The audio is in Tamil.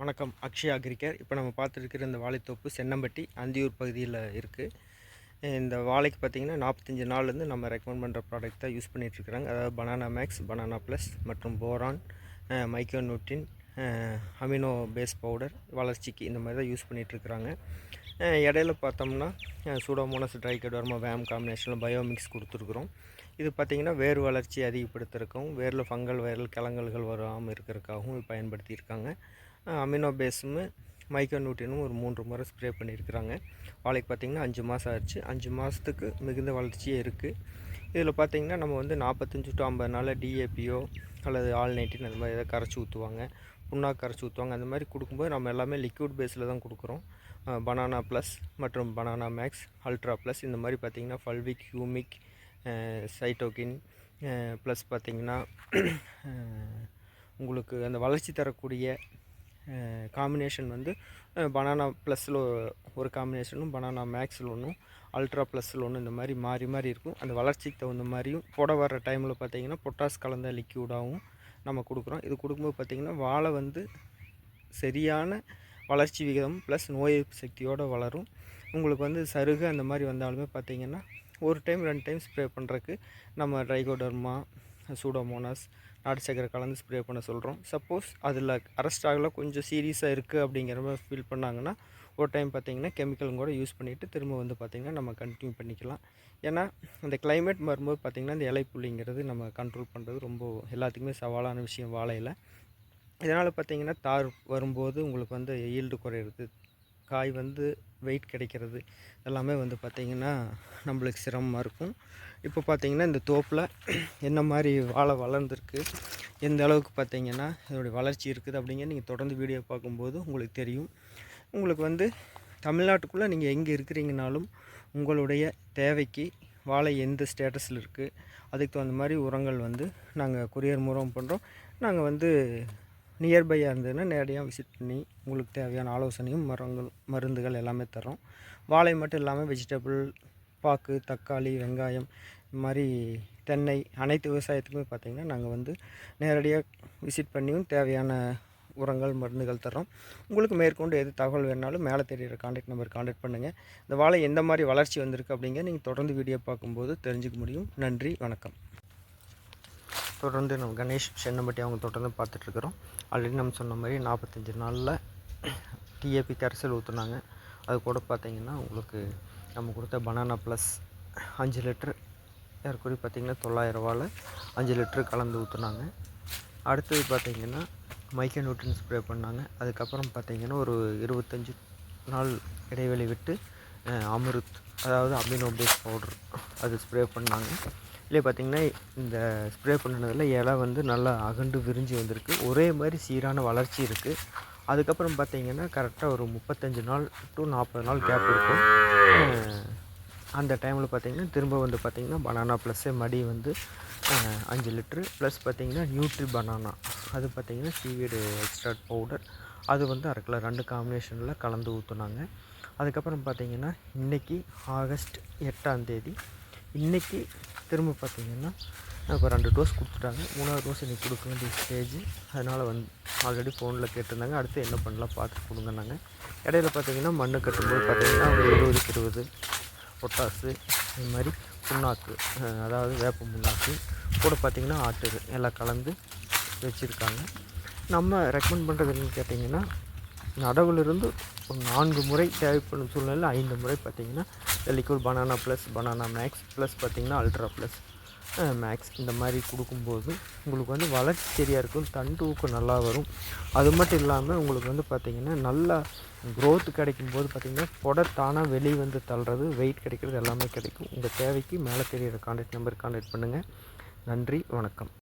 வணக்கம். அக்ஷய் அக்ரிகேர். இப்போ நம்ம பார்த்துருக்கிற இந்த வாழைத்தோப்பு சென்னம்பட்டி அந்தியூர் பகுதியில் இருக்குது இந்த வாழைக்கு பார்த்திங்கன்னா நாற்பத்தஞ்சு நாள்லேருந்து நம்ம ரெக்கமெண்ட் பண்ணுற ப்ராடக்ட் தான் யூஸ் பண்ணிகிட்ருக்குறாங்க அதாவது பனானா மேக்ஸ் பனானா ப்ளஸ் மற்றும் boron micronutrient amino base powder வளர்ச்சிக்கு இந்த மாதிரி தான் யூஸ் பண்ணிகிட்ருக்குறாங்க இடையில பார்த்தோம்னா சூடோமோனஸ் ட்ரைகடோர்மா வேம் காம்பினேஷனில் பயோமிக்ஸ் கொடுத்துருக்குறோம். இது பார்த்திங்கன்னா வேர் வளர்ச்சி அதிகப்படுத்துறதுக்கும் வேரில் ஃபங்கல் வைரல் கிளங்கல்கள் வராமல் இருக்கிறதுக்காகவும் பயன்படுத்தியிருக்காங்க. அமினோ பேஸும் மைக்ரோ நியூட்ரியனும் ஒரு மூன்று முறை ஸ்ப்ரே பண்ணியிருக்கிறாங்க. வாழைக்கு பார்த்திங்கன்னா அஞ்சு மாதம் ஆயிடுச்சு அஞ்சு மாதத்துக்கு மிகுந்த வளர்ச்சியே இருக்குது இதில் பார்த்திங்கன்னா நம்ம வந்து நாற்பத்தஞ்சு டு ஐம்பது நாளில் டிஏபியோ அல்லது ஆல் நைன்டீன் அது மாதிரி எதாவது கரைச்சி ஊற்றுவாங்க. புண்ணாக்கு கரைச்சி ஊற்றுவாங்க. அந்த மாதிரி கொடுக்கும்போது நம்ம எல்லாமே லிக்விட் பேஸில் தான் கொடுக்குறோம். பனானா ப்ளஸ் மற்றும் பனானா மேக்ஸ் அல்ட்ரா ப்ளஸ் இந்த மாதிரி பார்த்திங்கன்னா ஃபல்விக் ஹியூமிக் சைட்டோகின் ப்ளஸ் பார்த்திங்கன்னா உங்களுக்கு அந்த வளர்ச்சி தரக்கூடிய காம்பினேஷன் வந்து பனானா ப்ளஸில் ஒரு காம்பினேஷனும் பனானா மேக்ஸில் ஒன்றும் அல்ட்ரா ப்ளஸில் ஒன்று இந்த மாதிரி மாறி மாறி இருக்கும். அந்த வளர்ச்சிக்கு தகுந்த மாதிரியும் போட வர டைமில் பார்த்திங்கன்னா பொட்டாஸ் கலந்த லிக்யூடாகவும் நம்ம கொடுக்குறோம். இது கொடுக்கும்போது பார்த்திங்கன்னா வாழை வந்து சரியான வளர்ச்சி விகிதம் ப்ளஸ் நோய் எதிர்ப்பு சக்தியோடு வளரும். உங்களுக்கு வந்து சருகு அந்த மாதிரி வந்தாலுமே பார்த்திங்கன்னா ஒரு டைம் ரெண்டு டைம் ஸ்ப்ரே பண்ணுறக்கு நம்ம ட்ரைகோடர்மா சூடோமோனாஸ் நாட்டு சக்கரை கலந்து ஸ்ப்ரே பண்ண சொல்கிறோம் சப்போஸ் அதில் அரெஸ்ட் ஆகல கொஞ்சம் சீரியஸாக இருக்குது அப்படிங்கிற மாதிரி ஃபீல் பண்ணாங்கன்னா ஒரு டைம் பார்த்திங்கன்னா கெமிக்கலும் கூட யூஸ் பண்ணிவிட்டு திரும்ப வந்து பார்த்திங்கன்னா நம்ம கண்டினியூ பண்ணிக்கலாம். ஏன்னா இந்த கிளைமேட் வரும்போது பார்த்திங்கன்னா இந்த இலை புள்ளிங்கிறது நம்ம கண்ட்ரோல் பண்ணுறது ரொம்ப எல்லாத்துக்குமே சவாலான விஷயம் வாழையில் இதனால் பார்த்திங்கன்னா தார் வரும்போது உங்களுக்கு வந்து ஈல்டு குறையிறது காய் வந்து வெயிட் கிடைக்கிறது எல்லாமே வந்து பார்த்திங்கன்னா நம்மளுக்கு சிரமமாக இருக்கும். இப்போ பார்த்திங்கன்னா இந்த தோப்பில் என்ன மாதிரி வாழை வளர்ந்துருக்கு எந்த அளவுக்கு பார்த்திங்கன்னா இதோடைய வளர்ச்சி இருக்குது அப்படிங்கிற நீங்கள் தொடர்ந்து வீடியோ பார்க்கும்போது உங்களுக்கு தெரியும். உங்களுக்கு வந்து தமிழ்நாட்டுக்குள்ளே நீங்கள் எங்கே இருக்கிறீங்கனாலும் உங்களுடைய தேவைக்கு வாழை எந்த ஸ்டேட்டஸில் இருக்குது அதுக்கு தகுந்த மாதிரி உரங்கள் வந்து நாங்கள் கொரியர் மூலம் பண்ணுறோம் நாங்கள் வந்து நியர்பையாக இருந்ததுன்னா நேரடியாக விசிட் பண்ணி உங்களுக்கு தேவையான ஆலோசனையும் மரங்கள் மருந்துகள் எல்லாமே தரோம் வாழை மட்டும் இல்லாமல் வெஜிடபிள் பாக்கு தக்காளி வெங்காயம் இது மாதிரி தென்னை அனைத்து விவசாயத்துக்குமே பார்த்திங்கன்னா நாங்கள் வந்து நேரடியாக விசிட் பண்ணியும் தேவையான உரங்கள் மருந்துகள் தரோம் உங்களுக்கு மேற்கொண்டு எது தகவல் வேணாலும் மேலே தெரிகிற காண்டாக்ட் நம்பர் காண்டாக்ட் பண்ணுங்கள் இந்த வாழை எந்த மாதிரி வளர்ச்சி வந்திருக்கு அப்படிங்க நீங்கள் தொடர்ந்து வீடியோ பார்க்கும்போது தெரிஞ்சுக்க முடியும். நன்றி வணக்கம். தொடர்ந்து நம்ம கணேஷ் சென்னம்பட்டி அவங்க தொடர்ந்து பார்த்துட்ருக்குறோம். ஆல்ரெடி நம்ம சொன்ன மாதிரி நாற்பத்தஞ்சு நாளில் டிஏபி கரைசல் ஊற்றுனாங்க அது கூட பார்த்திங்கன்னா உங்களுக்கு நம்ம கொடுத்த பனானா ப்ளஸ் அஞ்சு லிட்ரு ஏற்கனவே பார்த்திங்கன்னா தொள்ளாயிரம் ரூபாவில் அஞ்சு லிட்ரு கலந்து ஊற்றுனாங்க அடுத்தது பார்த்திங்கன்னா மைக்கோ நியூட்ரன் ஸ்ப்ரே பண்ணாங்க. அதுக்கப்புறம் பார்த்திங்கன்னா ஒரு இருபத்தஞ்சி நாள் இடைவெளி விட்டு அமிர்த் அதாவது அமினோ பேஸ் அது ஸ்ப்ரே பண்ணாங்க. இல்லை பார்த்திங்கன்னா இந்த ஸ்ப்ரே பண்ணினதில் இலை வந்து நல்லா அகண்டு விரிஞ்சு வந்திருக்கு. ஒரே மாதிரி சீரான வளர்ச்சி இருக்குது அதுக்கப்புறம் பார்த்திங்கன்னா கரெக்டாக ஒரு முப்பத்தஞ்சு நாள் டு நாற்பது நாள் கேப் இருக்கும். அந்த டைமில் பார்த்திங்கன்னா திரும்ப வந்து பார்த்திங்கன்னா பனானா ப்ளஸ்ஸே மடி வந்து அஞ்சு லிட்ரு ப்ளஸ் பார்த்திங்கன்னா நியூட்ரி பனானா அது பார்த்திங்கன்னா சீவீடு எக்ஸ்ட்ராட் பவுடர் அது வந்து அரை கிலோ ரெண்டு காம்பினேஷனில் கலந்து ஊற்றுனாங்க அதுக்கப்புறம் பார்த்திங்கன்னா இன்றைக்கி ஆகஸ்ட் எட்டாம் தேதி இன்றைக்கி திரும்ப பார்த்திங்கன்னா இப்போ ரெண்டு டோஸ் கொடுத்துட்டாங்க. மூணாவது டோஸ் இன்றைக்கி கொடுக்க வேண்டிய ஸ்டேஜ் அதனால் வந்து ஆல்ரெடி ஃபோனில் கேட்டிருந்தாங்க. அடுத்து என்ன பண்ணலாம் பார்த்து கொடுங்கன்னாங்க. இடையில பார்த்திங்கன்னா மண் கட்டும்போது பார்த்திங்கன்னா ஒரு இருபதுக்கு இருபது பொட்டாசு இது மாதிரி புண்ணாக்கு அதாவது வேப்ப புண்ணாக்கு. கூட பார்த்திங்கன்னா ஆட்டு எல்லாம் கலந்து வச்சுருக்காங்க. நம்ம ரெக்கமெண்ட் பண்ணுறது என்னன்னு கேட்டிங்கன்னா நடவுலிருந்து ஒரு நான்கு முறை தேவைப்படும் சூழ்நிலையில் ஐந்து முறை பார்த்திங்கன்னா liquid banana plus banana max plus பார்த்திங்கன்னா அல்ட்ரா ப்ளஸ் மேக்ஸ் இந்த மாதிரி கொடுக்கும்போது உங்களுக்கு வந்து வளர்ச்சி சரியாக இருக்கும் தண்டு ஊக்கம் நல்லா வரும். அது மட்டும் இல்லாமல் உங்களுக்கு வந்து பார்த்திங்கன்னா நல்லா க்ரோத் கிடைக்கும் போது பார்த்திங்கன்னா புடை தானாக வெளியே வந்து தள்ளுறது வெயிட் கிடைக்கிறது எல்லாமே கிடைக்கும். உங்கள் தேவைக்கு மேலே தெரியிற கான்டாக்ட் நம்பர் கான்டாக்ட் பண்ணுங்கள் நன்றி வணக்கம்.